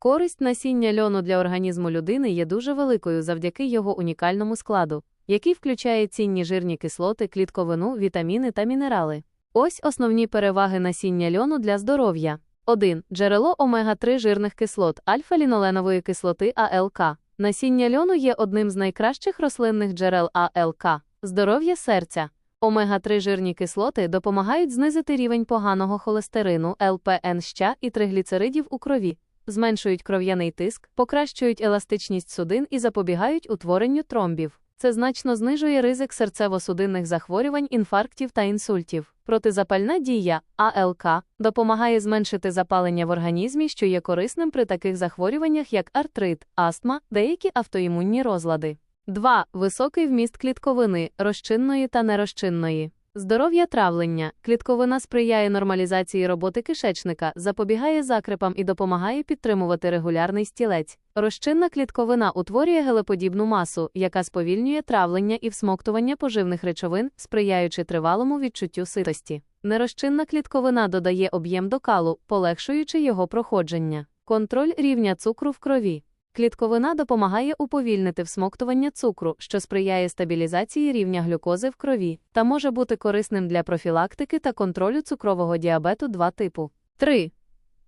Користь насіння льону для організму людини є дуже великою завдяки його унікальному складу, який включає цінні жирні кислоти, клітковину, вітаміни та мінерали. Ось основні переваги насіння льону для здоров'я. 1. Джерело омега-3 жирних кислот, альфа-ліноленової кислоти АЛК. Насіння льону є одним з найкращих рослинних джерел АЛК. Здоров'я серця. Омега-3 жирні кислоти допомагають знизити рівень поганого холестерину, ЛПН ща і тригліцеридів у крові, зменшують кров'яний тиск, покращують еластичність судин і запобігають утворенню тромбів. Це значно знижує ризик серцево-судинних захворювань, інфарктів та інсультів. Протизапальна дія АЛК допомагає зменшити запалення в організмі, що є корисним при таких захворюваннях, як артрит, астма, деякі автоімунні розлади. 2. Високий вміст клітковини, розчинної та нерозчинної. Здоров'я травлення. Клітковина сприяє нормалізації роботи кишечника, запобігає закрепам і допомагає підтримувати регулярний стілець. Розчинна клітковина утворює гелеподібну масу, яка сповільнює травлення і всмоктування поживних речовин, сприяючи тривалому відчуттю ситості. Нерозчинна клітковина додає об'єм до калу, полегшуючи його проходження. Контроль рівня цукру в крові. Клітковина допомагає уповільнити всмоктування цукру, що сприяє стабілізації рівня глюкози в крові, та може бути корисним для профілактики та контролю цукрового діабету 2 типу. 3.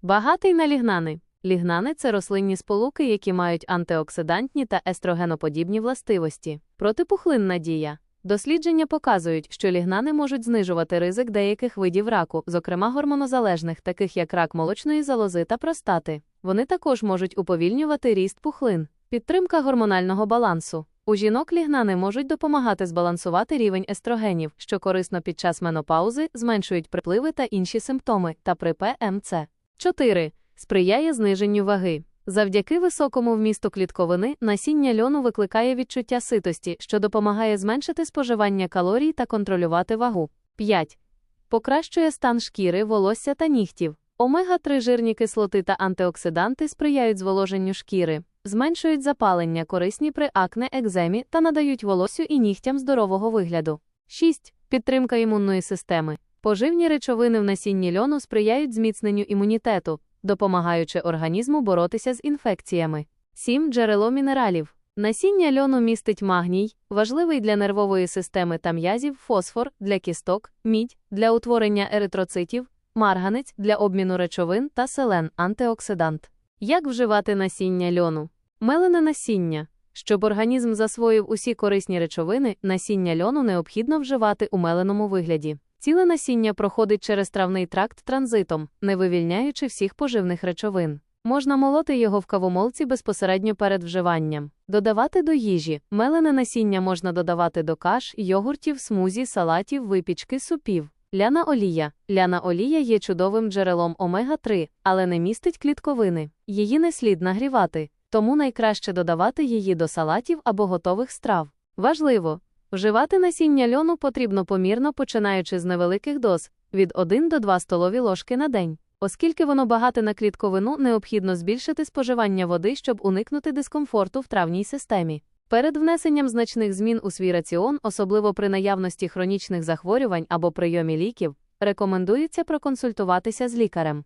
Багатий на лігнани. Лігнани це рослинні сполуки, які мають антиоксидантні та естрогеноподібні властивості. Протипухлинна дія. Дослідження показують, що лігнани можуть знижувати ризик деяких видів раку, зокрема гормонозалежних, таких як рак молочної залози та простати. Вони також можуть уповільнювати ріст пухлин, підтримка гормонального балансу. У жінок лігнани можуть допомагати збалансувати рівень естрогенів, що корисно під час менопаузи, зменшують припливи та інші симптоми, та при ПМЦ. 4. Сприяє зниженню ваги. Завдяки високому вмісту клітковини насіння льону викликає відчуття ситості, що допомагає зменшити споживання калорій та контролювати вагу. 5. Покращує стан шкіри, волосся та нігтів. Омега-3 жирні кислоти та антиоксиданти сприяють зволоженню шкіри, зменшують запалення, корисні при акне, екземі та надають волоссю і нігтям здорового вигляду. 6. Підтримка імунної системи. Поживні речовини в насінні льону сприяють зміцненню імунітету, допомагаючи організму боротися з інфекціями. 7. Джерело мінералів. Насіння льону містить магній, важливий для нервової системи та м'язів, фосфор для кісток, мідь для утворення еритроцитів, марганець для обміну речовин та селен антиоксидант. Як вживати насіння льону? Мелене насіння. Щоб організм засвоїв усі корисні речовини, насіння льону необхідно вживати у меленому вигляді. Ціле насіння проходить через травний тракт транзитом, не вивільняючи всіх поживних речовин. Можна молоти його в кавомолці безпосередньо перед вживанням. Додавати до їжі. Мелене насіння можна додавати до каш, йогуртів, смузі, салатів, випічки, супів. Ляна олія. Ляна олія є чудовим джерелом омега-3, але не містить клітковини. Її не слід нагрівати, тому найкраще додавати її до салатів або готових страв. Важливо, вживати насіння льону потрібно помірно починаючи з невеликих доз від 1 до 2 столові ложки на день. Оскільки воно багате на клітковину, необхідно збільшити споживання води, щоб уникнути дискомфорту в травній системі. Перед внесенням значних змін у свій раціон, особливо при наявності хронічних захворювань або прийомі ліків, рекомендується проконсультуватися з лікарем.